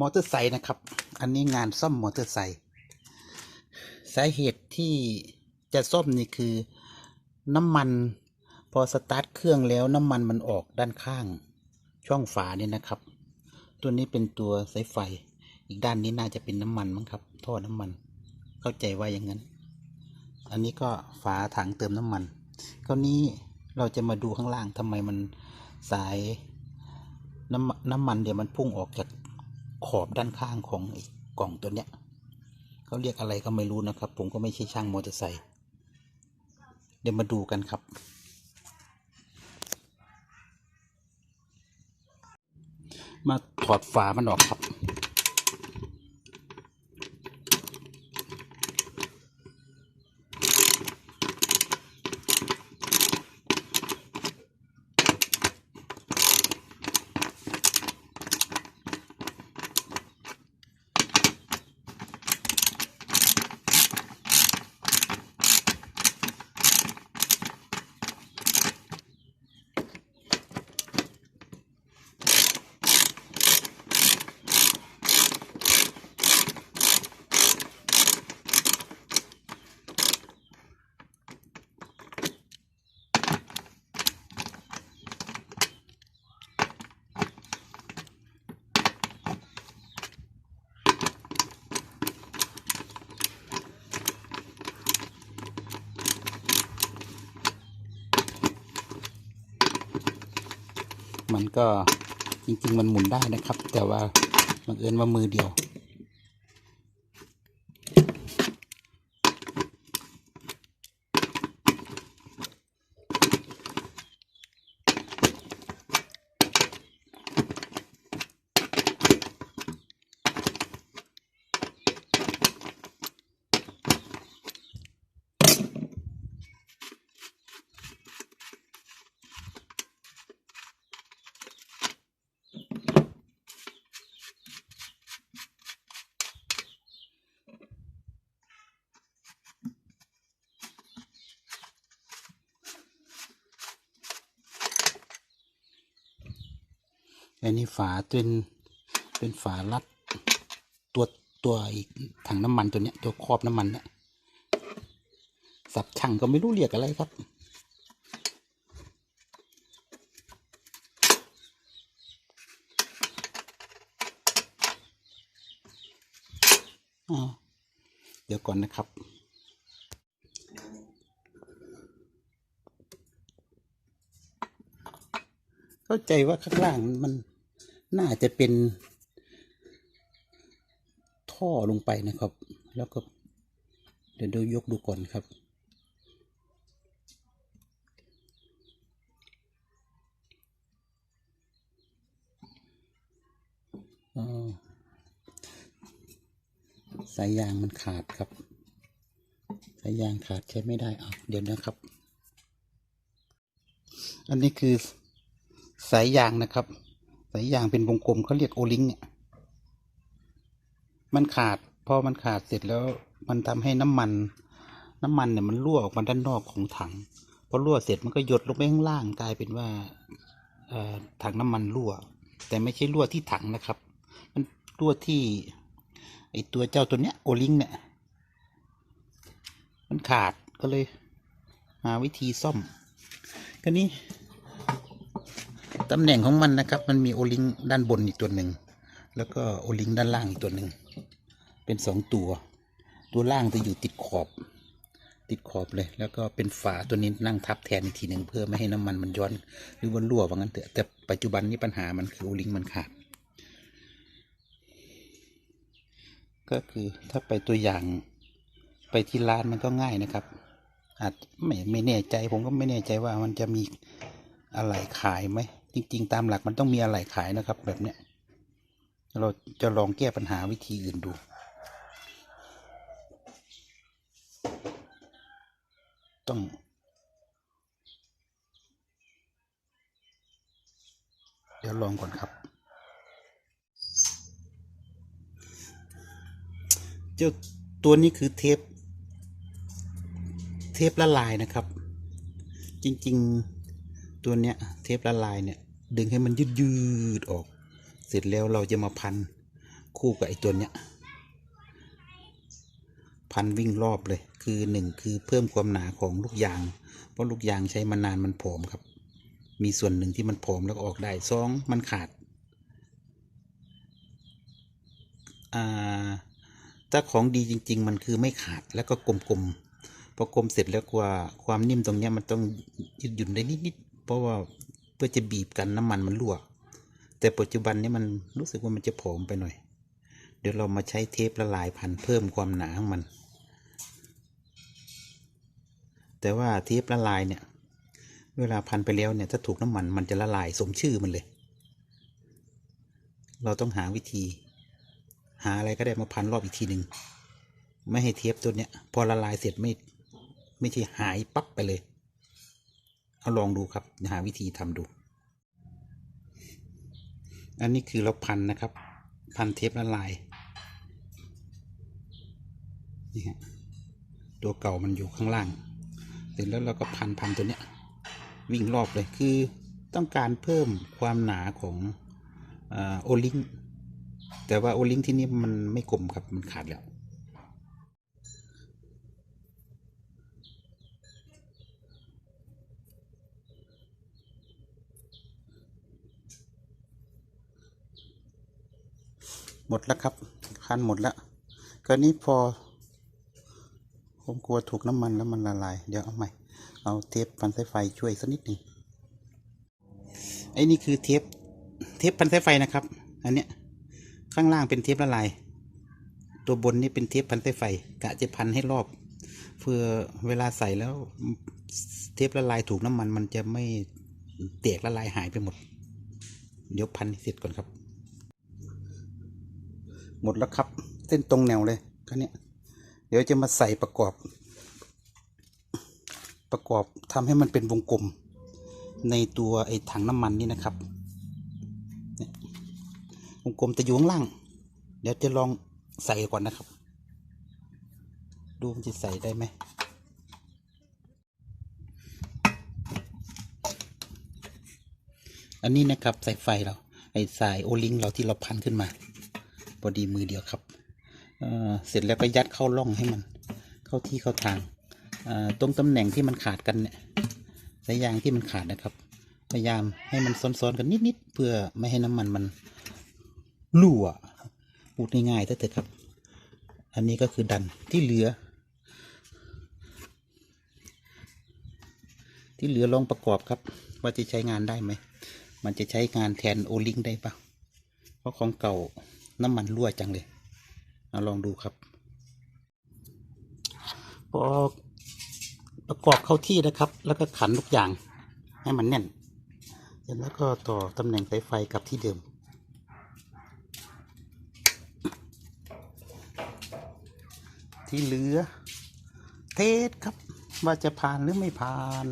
มอเตอร์ไซค์นะครับ อันนี้งานซ่อมมอเตอร์ไซค์สาเหตุที่จะซ่อมนี่คือน้ำมันพอสตาร์ทเครื่องแล้วน้ำมันมันออกด้านข้าง ช่องฝาเนี่ยนะครับ ตัวนี้เป็นตัวสายไฟ อีกด้านนี้น่าจะเป็นน้ำมันมั้งครับท่อน้ำมัน เข้าใจว่าอย่างนั้น อันนี้ก็ฝาถังเติมน้ำมันคราวนี้เราจะมาดูข้างล่างทำไมมันสายน้ำน้ำมันเดี๋ยวมันพุ่งออกจาก ขอบด้านข้างของกล่องตัวเนี้ยเขาเรียกอะไรก็ไม่รู้นะครับ ผมก็ไม่ใช่ช่างมอเตอร์ไซค์เดี๋ยวมาดูกันครับ มาถอดฝามันออกครับ มัน ก็จริง ๆ มันหมุนได้นะครับ แต่ว่าบังเอิญว่ามือเดียว อันนี้ฝาเป็นเป็นฝารัดตัวตัวอีกถังน้ำมันตัวเนี้ยตัวครอบน้ำมันเนี่ยสับช่างก็ไม่รู้เรียกอะไรครับเดี๋ยวก่อนนะครับ เข้าใจว่าข้างล่างมัน น่าจะเป็น ท่อลงไปนะครับ แล้วก็เดี๋ยวดูยกดูก่อนครับสายยางมันขาดครับ สายยางขาดใช้ไม่ได้อะเดี๋ยวนะครับ อันนี้คือสายยางนะครับ สายยางเป็นวงกลมเขาเรียกโอลิงเนี่ย มันขาด พอมันขาดเสร็จแล้ว มันทำให้น้ำมัน น้ำมันเนี่ยมันรั่วออกมาด้านนอกของถัง พอรั่วเสร็จมันก็หยดลงไปข้างล่างกลายเป็นว่าถังน้ำมันรั่ว แต่ไม่ใช่รั่วที่ถังนะครับ มันรั่วที่ไอตัวเจ้าตัวเนี้ยโอลิงเนี่ย มันขาดก็เลย หาวิธีซ่อมก็นี้ ตำแหน่งของมันนะครับ มันมีโอลิงด้านบนอีกตัวหนึ่ง แล้วก็โอลิงด้านล่างอีกตัวหนึ่ง เป็นสองตัว ตัวล่างจะอยู่ติดขอบ ติดขอบเลย แล้วก็เป็นฝาตัวนี้นั่งทับแทนอีกทีหนึ่งเพื่อไม่ให้น้ำมันมันย้อน หรือว่ารั่วว่างั้นเถอะแต่ปัจจุบันนี้ปัญหามันคือโอลิงมันขาด ก็คือถ้าไปตัวอย่างไปที่ร้านมันก็ง่ายนะครับ อาจไม่ไม่แน่ใจผมก็ไม่แน่ใจว่ามันจะมีอะไรขายไหม จริง ๆ ตามหลักมันต้องมีอะไรขายนะครับ แบบเนี้ย เราจะลองแก้ปัญหาวิธีอื่นดูต้อง เดี๋ยวลองก่อนครับ เจ้าตัวนี้คือเทป เทปละลายนะครับ จริง ๆ ตัวเนี้ย เทปละลายเนี่ย ดึงให้มันยืดยืดออก เสร็จแล้วเราจะมาพันคู่กับไอ้ตัวเนี้ย พันวิ่งรอบเลย คือหนึ่งคือเพิ่มความหนาของลูกยาง เพราะลูกยางใช้มานานมันผอมครับ มีส่วนหนึ่งที่มันผอมแล้วออกได้สองมันขาด อ่า ถ้าของดีจริง ๆ มันคือไม่ขาดแล้วก็กลมๆพอกลมเสร็จแล้วกว่าความนิ่มตรงเนี้ยมันต้องยืดหยุ่นได้นิดๆเพราะว่า เพื่อจะบีบกันน้ำมันมันรั่ว แต่ปัจจุบันนี้มันรู้สึกว่ามันจะผอมไปหน่อย เดี๋ยวเรามาใช้เทปละลายพันเพิ่มความหนาของมัน แต่ว่าเทปละลายเนี่ย เวลาพันไปแล้วเนี่ยถ้าถูกน้ำมันมันจะละลายสมชื่อมันเลย เราต้องหาวิธี หาอะไรก็ได้มาพันรอบอีกทีหนึ่งไม่ให้เทปตัวเนี้ยพอละลายเสร็จไม่ไม่ใช่หายปั๊บไปเลย เอาลองดูครับหาวิธีทำดู อันนี้คือเราพันนะครับ พันเทปละลายนี่ฮะตัวเก่ามันอยู่ข้างล่างเสร็จแล้วเราก็พันพันตัวเนี้ยวิ่งรอบเลยคือต้องการเพิ่มความหนาของโอลิงแต่ว่าโอลิงที่นี่มันไม่กลมครับมันขาดแล้ว หมดแล้วครับ คันหมดแล้วก็นี้พอ ผมกลัวถูกน้ำมันแล้วมันละลาย เดี๋ยวเอาใหม่ เอาเทปพันสายไฟช่วยสักนิดหนึ่งไอ้นี่คือเทป เทปพันสายไฟนะครับ อันเนี้ยข้างล่างเป็นเทปละลาย ตัวบนนี่เป็นเทปพันสายไฟ กะจะพันให้รอบ เพื่อเวลาใส่แล้ว เทปละลายถูกน้ำมันมันจะไม่เตียกละลายหายไปหมด เดี๋ยวพันเสร็จก่อนครับ หมดแล้วครับ เส้นตรงแนวเลยคันนี้ยเดี๋ยวจะมาใส่ประกอบ ประกอบทำให้มันเป็นวงกลม ในตัวไอ้ถังน้ำมันนี่นะครับวงกลมจะอยู่ข้างล่าง เดี๋ยวจะลองใส่ก่อนนะครับ ดูมันจะใส่ได้ไหมอันนี้นะครับสายไฟเราไอ้สายโอลิงเราที่เราพันขึ้นมา อดีมือเดียวครับเสร็จแล้วก็ยัดเข้าร่องให้มัน เข้าที่เข้าทางตรงตำแหน่งที่มันขาดกันเนี่ยสายยางที่มันขาดนะครับ พยายามให้มันซ้อนๆกันนิดๆเพื่อไม่ให้น้ำมันมันรั่วพูดง่ายๆถ้าเถอะครับ อันนี้ก็คือดันที่เหลือ ที่เหลือลองประกอบครับ ว่าจะใช้งานได้ไหม มันจะใช้งานแทนโอลิงได้ปะเพราะของเก่า น้ำมันรั่วจังเลยเอาลองดูครับพอประกอบเข้าที่นะครับ แล้วก็ขันทุกอย่างให้มันแน่น แล้วก็ต่อตำแหน่งสายไฟกับที่เดิม ที่เหลือ เทสครับ ว่าจะผ่านหรือไม่ผ่าน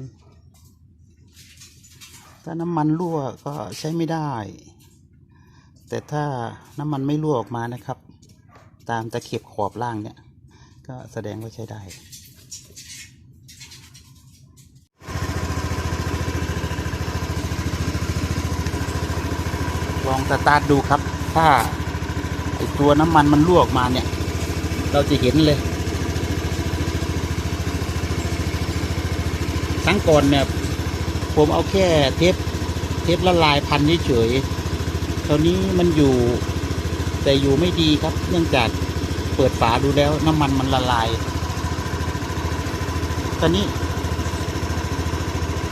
ถ้าน้ำมันรั่วก็ใช้ไม่ได้ แต่ถ้าน้ำมันไม่รั่วออกมานะครับ ตามตะเข็บขอบล่างเนี่ย ก็แสดงว่าใช้ได้ลองสตาร์ทดูครับ ถ้าไอตัวน้ำมันมันรั่วออกมาเนี่ย เราจะเห็นเลย ครั้งก่อนเนี่ย ผมเอาแค่เทป เทปละลายพันเฉย ตอนนี้มันอยู่ แต่อยู่ไม่ดีครับ เนื่องจากเปิดฝาดูแล้วน้ำมันมันละลาย ตอนนี้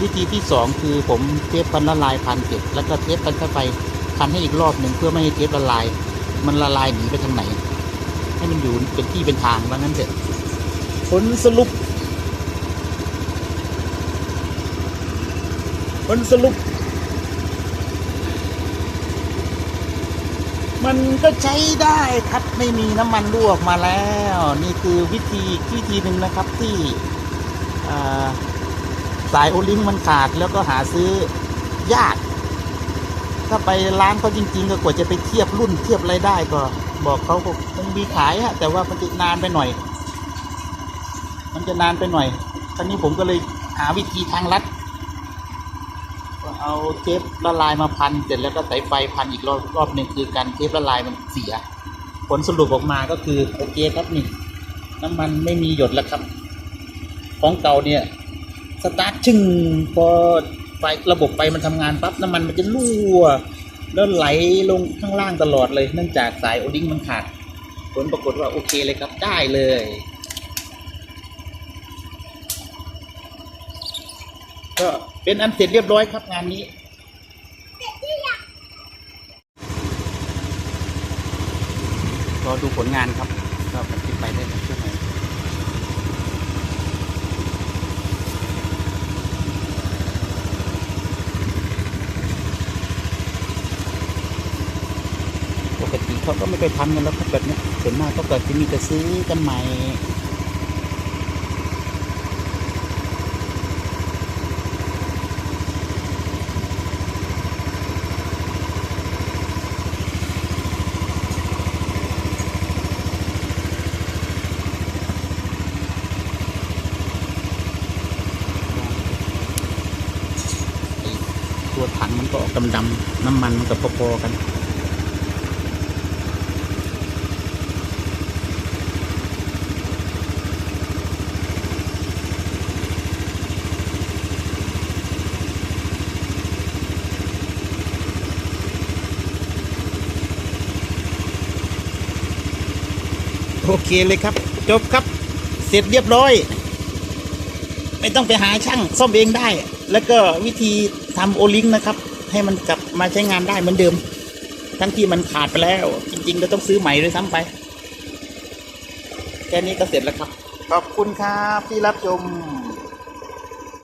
วิธีที่สองคือผมเทปพันละลายพันเสร็จแล้วก็เทปพันเข้าไปพันให้อีกรอบหนึ่งเพื่อไม่ให้เทปละลาย มันละลายหนีไปทางไหน ให้มันอยู่เป็นที่เป็นทางว่างั้นเถอะผลสรุปผลสรุป มันก็ใช้ได้ครับไม่มีน้ำมันรั่วออกมาแล้ว นี่คือวิธีวิธีหนึ่งนะครับที่สายโอลิงมันขาดแล้วก็หาซื้อยาก ถ้าไปร้านเขาจริง ๆ ก็กว่าจะไปเทียบรุ่นเทียบอะไรได้ก็ บอกเขาก็คงมีขายฮะแต่ว่ามันจะนานไปหน่อย มันจะนานไปหน่อยครานี้ผมก็เลยหาวิธีทางลัด เอาเทปละลายมาพันเสร็จแล้วก็สายไฟพันอีกรอบรอบหนึ่งคือการเทปละลายมันเสีย ผลสรุปออกมาก็คือโอเคครับนี่น้ำมันไม่มีหยดแล้วครับ ของเก่าเนี่ยสตาร์ทชึ่งพอไฟระบบไฟมันทำงานปั๊บน้ำมันมันจะรั่วแล้วไหลลงข้างล่างตลอดเลย เนื่องจากสายโอดิ้งมันขาด ผลปรากฏว่าโอเคเลยครับได้เลยก็ เป็นอันเสร็จเรียบร้อยครับงานนี้รอดูผลงานครับก็ปฏิไปได้ช่วงไหนปกติเขาก็ไม่ไปทำกันแล้วครับแบบเนี้ส่วนมากก็เกิดจะมีแต่ซื้อกันใหม่ ตัวถังมันก็ออกดำๆน้ำมันมันก็พอๆกันโอเคเลยครับ จบครับ เสร็จเรียบร้อย ไม่ต้องไปหาช่างซ่อมเองได้ แล้วก็วิธี ทำโอลิงนะครับ ให้มันกลับมาใช้งานได้เหมือนเดิม ทั้งที่มันขาดไปแล้ว จริงๆเราต้องซื้อใหม่ด้วยซ้ำไป แค่นี้ก็เสร็จแล้วครับ ขอบคุณครับที่รับชม